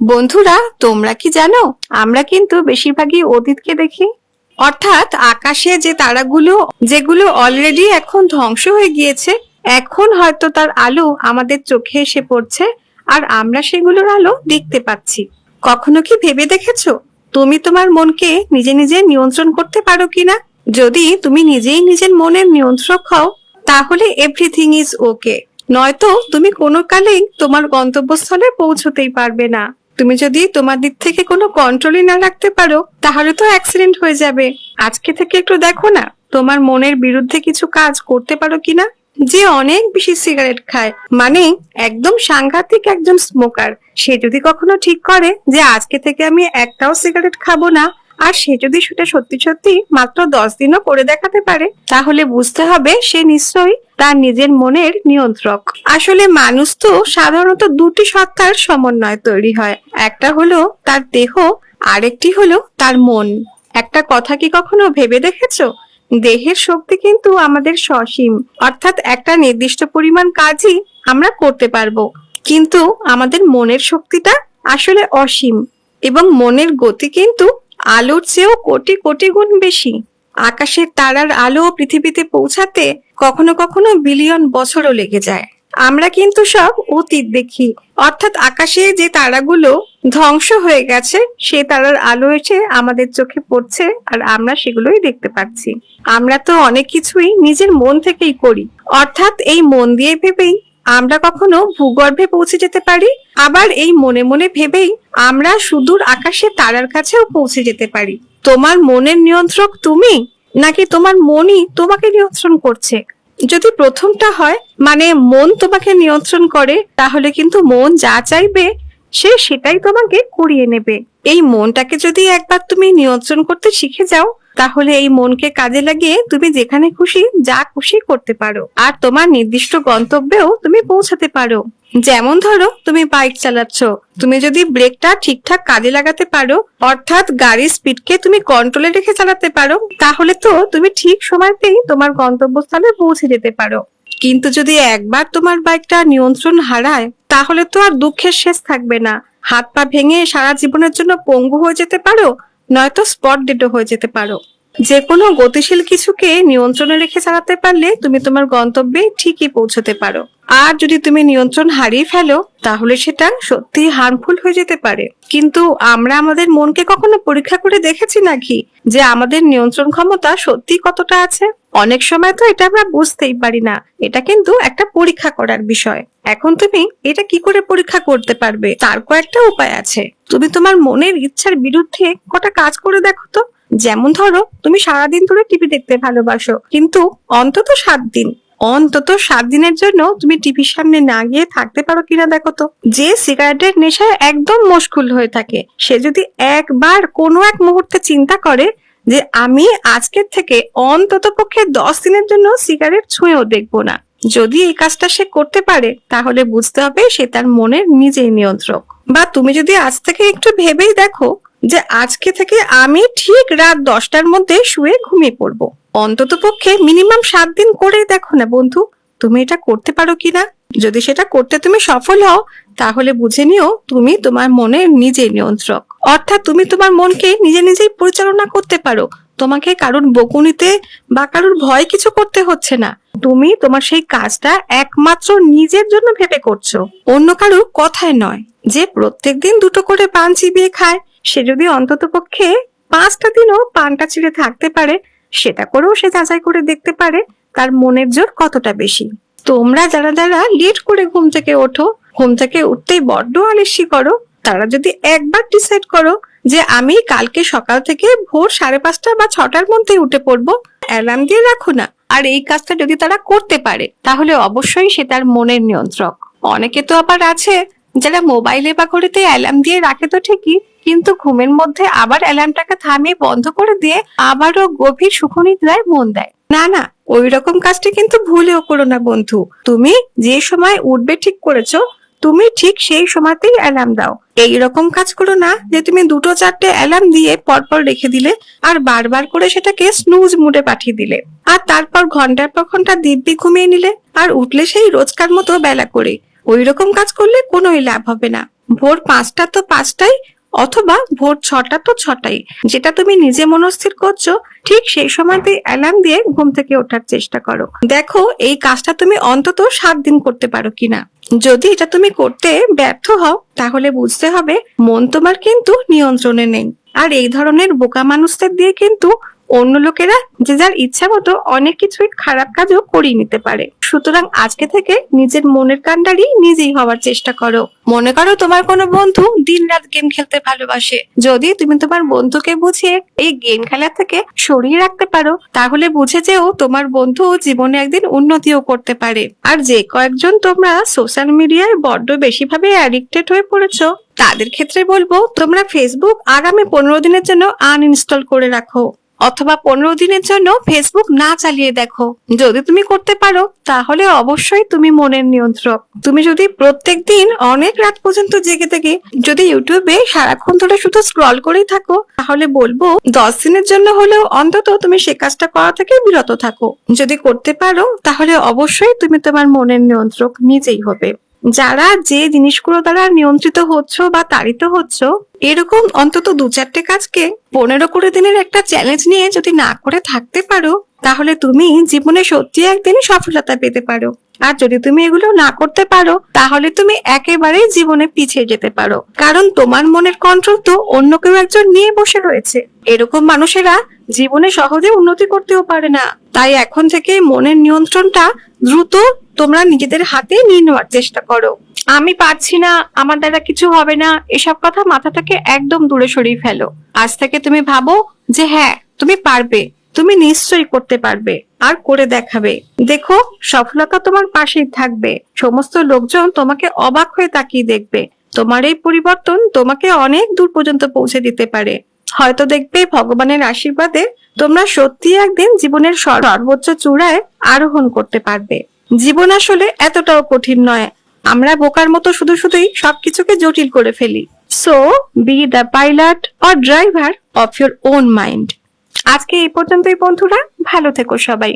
বন্ধুরা, তোমরা কি জানো? আমরা কিন্তু বেশিরভাগই অতীতকে দেখি। অর্থাৎ আকাশে যে তারাগুলো, যেগুলো অলরেডি এখন ধ্বংস হয়ে গিয়েছে, এখন হয়তো তার আলো আমাদের চোখে এসে পড়ছে আর আমরা সেগুলোর আলো দেখতে পাচ্ছি। কখনো কি ভেবে দেখেছ? তুমি তোমার মনকে নিজে নিজে নিয়ন্ত্রণ করতে পারো কিনা যদি তুমি নিজেই নিজের মনের নিয়ন্ত্রক হও, তাহলে এভরিথিং ইজ ওকে নয়তো তুমি কোনো কালেই তোমার গন্তব্যস্থলে পৌঁছতেই পারবে না। তুমি যদি তোমার দিক থেকে কোনো কন্ট্রোলই না রাখতে পারো, তাহলে তো অ্যাক্সিডেন্ট হয়ে যাবে। আজকে থেকে একটু দেখো না, তোমার মনের বিরুদ্ধে কিছু কাজ করতে পারো কিনা যে অনেক বেশি সিগারেট খায় মানে একদম সাংঘাতিক একজন স্মোকার সে যদি কখনো ঠিক করে যে আজকে থেকে আমি একটাও সিগারেট খাব না আর সে যদি সেটা সত্যি সত্যি মাত্র দশ দিনও করে দেখাতে পারে, তাহলে বুঝতে হবে সে নিশ্চয়ই তার নিজের মনের নিয়ন্ত্রক। আসলে মানুষ তো সাধারণত দুটি সত্তার সমন্বয় তৈরি হয়। একটা হলো তার দেহ, আরেকটি হলো তার মন। একটা কথা কি কখনো ভেবে দেখেছ? দেহের শক্তি কিন্তু আমাদের সসীম। অর্থাৎ একটা নির্দিষ্ট পরিমাণ কাজই আমরা করতে পারব। কিন্তু আমাদের মনের শক্তিটা আসলে অসীম। এবং মনের গতি কিন্তু আলোর চেয়েও কোটি কোটি গুণ বেশি। আকাশের তারার আলো পৃথিবীতে পৌঁছাতে কখনো কখনো বিলিয়ন বছরও লেগে যায়। আমরা কিন্তু সব অতীত দেখি। অর্থাৎ আকাশে যে তারাগুলো ধ্বংস হয়ে গেছে সে তারার আলো এসে আমাদের চোখে পড়ছে আর আমরা সেগুলোই দেখতে পাচ্ছি। আমরা তো অনেক কিছুই নিজের মন থেকেই করি। অর্থাৎ এই মন দিয়ে ভেবেই আমরা কখনো ভূগর্ভে পৌঁছে যেতে পারি, আবার এই মনে মনে ভেবেই আমরা সুদূর আকাশে তারার কাছেও পৌঁছে যেতে পারি। তোমার মনের নিয়ন্ত্রক তুমি, নাকি তোমার মনই তোমাকে নিয়ন্ত্রণ করছে? যদি প্রথমটা হয় মানে মন তোমাকে নিয়ন্ত্রণ করে, তাহলে কিন্তু মন যা চাইবে, সে সেটাই তোমাকে করিয়ে নেবে। এই মনটাকে যদি একবার তুমি নিয়ন্ত্রণ করতে শিখে যাও তাহলে এই মনকে কাজে লাগিয়ে তুমি যেখানে খুশি, যা খুশি করতে পারো। আর তোমার নির্দিষ্ট গন্তব্যেও তুমি পৌঁছাতে পারো। যেমন ধরো, তুমি বাইক চালাচ্ছ। তুমি যদি ব্রেকটা ঠিকঠাক কাজে লাগাতে পারো, অর্থাৎ গাড়ির স্পিডকে তুমি কন্ট্রোলে রেখে চালাতে পারো, তাহলে তো তুমি ঠিক সময়তেই তোমার গন্তব্যস্থলে পৌঁছে যেতে পারো। কিন্তু যদি একবার তোমার বাইকটা নিয়ন্ত্রণ হারায়, তাহলে তো আর দুঃখের শেষ থাকবে না। হাত পা ভেঙে সারা জীবনের জন্য পঙ্গু হয়ে যেতে পারো, নয়তো স্পট ডেডও হয়ে যেতে পারো। যে কোনো গতিশীল কিছুকে নিয়ন্ত্রণে রেখে চালাতে পারলে তুমি তোমার গন্তব্যে ঠিকই পৌঁছতে পারো। আর যদি তুমি নিয়ন্ত্রণ হারিয়ে ফেলো, তাহলে সেটা সত্যি হার্মফুল হয়ে যেতে পারে। কিন্তু আমরা আমাদের মনকে কখনো পরীক্ষা করে দেখেছি নাকি যে আমাদের নিয়ন্ত্রণ ক্ষমতা সত্যি কতটা আছে? অনেক সময় তো এটা আমরা বুঝতেই পারি না। এটা কিন্তু একটা পরীক্ষা করার বিষয়। এখন তুমি এটা কি করে পরীক্ষা করতে পারবে? তার কয়েকটা উপায় আছে। তুমি তোমার মনের ইচ্ছার বিরুদ্ধে কটা কাজ করে দেখো তো। যেমন ধরো, তুমি সারাদিন ধরে টিভি দেখতে ভালোবাসো, কিন্তু অন্তত সাত দিন, অন্তত সাত দিনের জন্য তুমি টিভির সামনে না গিয়ে থাকতে পারো কিনা দেখো তো। যে সিগারেটের নেশায় একদম মুশকুল হয়ে থাকে, সে যদি একবার কোনো এক মুহূর্তে চিন্তা করে যে আমি আজকের থেকে অন্তত পক্ষে দশ দিনের জন্য সিগারেট ছুঁয়েও দেখব না, যদি এই কাজটা সে করতে পারে, তাহলে বুঝতে হবে সে তার মনের নিজেই নিয়ন্ত্রক। বা তুমি যদি আজ থেকে একটু ভেবেই দেখো যে আজকে থেকে আমি ঠিক রাত দশটার মধ্যে শুয়ে ঘুমিয়ে পড়ব। অন্তত পক্ষে মিনিমাম সাত দিন করেই দেখো না বন্ধু, তুমি এটা করতে পারো কিনা যদি সেটা করতে তুমি সফল হও, তাহলে বুঝে নিও তুমি তোমার মনের নিজেই নিয়ন্ত্রক। অর্থাৎ তুমি তোমার মনকে নিজে নিজেই পরিচালনা করতে পারো। তোমাকে কারোর বকুনিতে বা কারোর ভয় কিছু করতে হচ্ছে না। তুমি তোমার সেই কাজটা একমাত্র নিজের জন্য ভেবে করছ। অন্য কারোর কথায় নয়, যে প্রত্যেকদিন দুটো করে পান চিবিয়ে খায় সে যদি অন্তত পক্ষে পাঁচটা দিনও পানটা ছিঁড়ে থাকতে পারে, সেটা করেও সে যাচাই করে দেখতে পারে তার মনের জোর কতটা বেশি। তোমরা যারা যারা লেট করে ঘুম থেকে ওঠো, ঘুম থেকে উঠতেই বড্ড আলিস্যি করো, তারা যদি একবার ডিসাইড করো যে আমি কালকে সকাল থেকে ভোর সাড়ে পাঁচটা বা ছটার মধ্যে উঠে পড়ব অ্যালার্ম দিয়ে রাখো না। আর এই কাজটা যদি তারা করতে পারে, তাহলে অবশ্যই সে তার মনের নিয়ন্ত্রক। অনেকে তো আবার আছে, যারা মোবাইলে বা ঘড়িতে অ্যালার্ম দিয়ে রাখে তো ঠিকই কিন্তু ঘুমের মধ্যে আবার অ্যালার্মটাকে থামিয়ে বন্ধ করে দিয়ে আবারও গভীর সুখনিদ্রায় মন দেয়। না না ওই রকম কাজটা কিন্তু ভুলেও করো না বন্ধু। তুমি যে সময় উঠবে ঠিক করেছ, তুমি ঠিক সেই সময়তেই অ্যালার্ম দাও। এই রকম কাজ করো না যে তুমি দুটো চারটে অ্যালার্ম দিয়ে পরপর রেখে দিলে আর বারবার করে সেটাকে স্নুজ মুডে পাঠিয়ে দিলে। আর তারপর ঘণ্টার পর ঘণ্টা দিব্যি ঘুমিয়ে নিলে আর উঠলে সেই রোজকার মতো বেলা করে। ওই রকম কাজ করলে কোনোই লাভ হবে না। ভোর পাঁচটা তো পাঁচটাই অথবা ভোর ছটা তো ছটাই। যেটা তুমি নিজে মনস্থির করছ, ঠিক সেই সময়তে অ্যালার্ম দিয়ে ঘুম থেকে ওঠার চেষ্টা করো। দেখো, এই কাজটা তুমি অন্তত সাত দিন করতে পারো কিনা যদি এটা তুমি করতে ব্যর্থ হও, তাহলে বুঝতে হবে মন তোমার কিন্তু নিয়ন্ত্রণে নেই। আর এই ধরনের বোকা মানুষদের দিয়ে কিন্তু অন্য লোকেরা যে যার ইচ্ছা মতো অনেক কিছুই খারাপ কাজও করিয়ে নিতে পারে। সুতরাং আজকে থেকে নিজের মনের কান্ডারি নিজেই হওয়ার চেষ্টা করো। মনে করো তোমার কোনো বন্ধু দিন রাত গেম খেলতে ভালোবাসে। যদি তুমি তোমার বন্ধুকে বুঝিয়ে এই গেম খেলা থেকে সরিয়ে রাখতে পারো, তাহলে বুঝে যেও তোমার বন্ধু জীবনে একদিন উন্নতিও করতে পারে। আর যে কয়েকজন তোমরা সোশ্যাল মিডিয়ায় বড্ড বেশিভাবে অ্যাডিক্টেড হয়ে পড়েছো তাদের ক্ষেত্রে বলব, তোমরা ফেসবুক আগামী পনেরো দিনের জন্য আনইনস্টল করে রাখো, অথবা পনেরো দিনের জন্য ফেসবুক না চালিয়ে দেখো। যদি তুমি করতে পারো, তাহলে অবশ্যই তুমি মনের নিয়ন্ত্রক। তুমি যদি প্রত্যেক দিন অনেক রাত পর্যন্ত জেগে থেকে যদি ইউটিউবে সারাক্ষণ ধরে শুধু স্ক্রল করেই থাকো, তাহলে বলব, দশ দিনের জন্য হলেও অন্তত তুমি সে কাজটা করা থেকে বিরত থাকো। যদি করতে পারো, তাহলে অবশ্যই তুমি তোমার মনের নিয়ন্ত্রক নিজেই হবে। যারা যে জিনিসগুলো দ্বারা নিয়ন্ত্রিত হচ্ছ বা তাড়িত হচ্ছ, এরকম অন্তত দু চারটে কাজকে পনেরো কুড়ি দিনের একটা চ্যালেঞ্জ নিয়ে যদি না করে থাকতে পারো, তাহলে তুমি জীবনে সত্যি একদিন সফলতা পেতে পারো। আর যদি তুমি এগুলো না করতে পারো, তাহলে তুমি একেবারেই জীবনে পিছিয়ে যেতে পারো। কারণ তোমার মনের কন্ট্রোল তো অন্য কেউ একজন নিয়ে বসে রয়েছে। এরকম মানুষেরা জীবনে সহজে উন্নতি করতেও পারে না। তাই এখন থেকে মনের নিয়ন্ত্রণটা দ্রুত তোমরা নিজেদের হাতে নিয়ে নেওয়ার চেষ্টা করো। আমি পারছি না, আমার দ্বারা কিছু হবে না, এসব কথা মাথা থেকে একদম দূরে সরিয়ে ফেলো। আজ থেকে তুমি ভাবো যে হ্যাঁ তুমি পারবে, তুমি নিশ্চয়ই করতে পারবে, আর করে দেখাবে। দেখো, সফলতা তোমার পাশেই থাকবে। সমস্ত লোকজন তোমাকে অবাক হয়ে তাকিয়ে দেখবে। তোমার এই পরিবর্তন তোমাকে অনেক দূর পর্যন্ত পৌঁছে দিতে পারে। হয়তো দেখবে ভগবানের আশীর্বাদে তোমরা সত্যি একদিন জীবনের সর্বোচ্চ চূড়ায় আরোহণ করতে পারবে। জীবন আসলে এতটাও কঠিন নয়। আমরা বোকার মতো শুধু শুধুই সবকিছুকে জটিল করে ফেলি। So be the pilot or driver of your own mind আজকে এই পর্যন্তই বন্ধুরা, ভালো থেকো সবাই।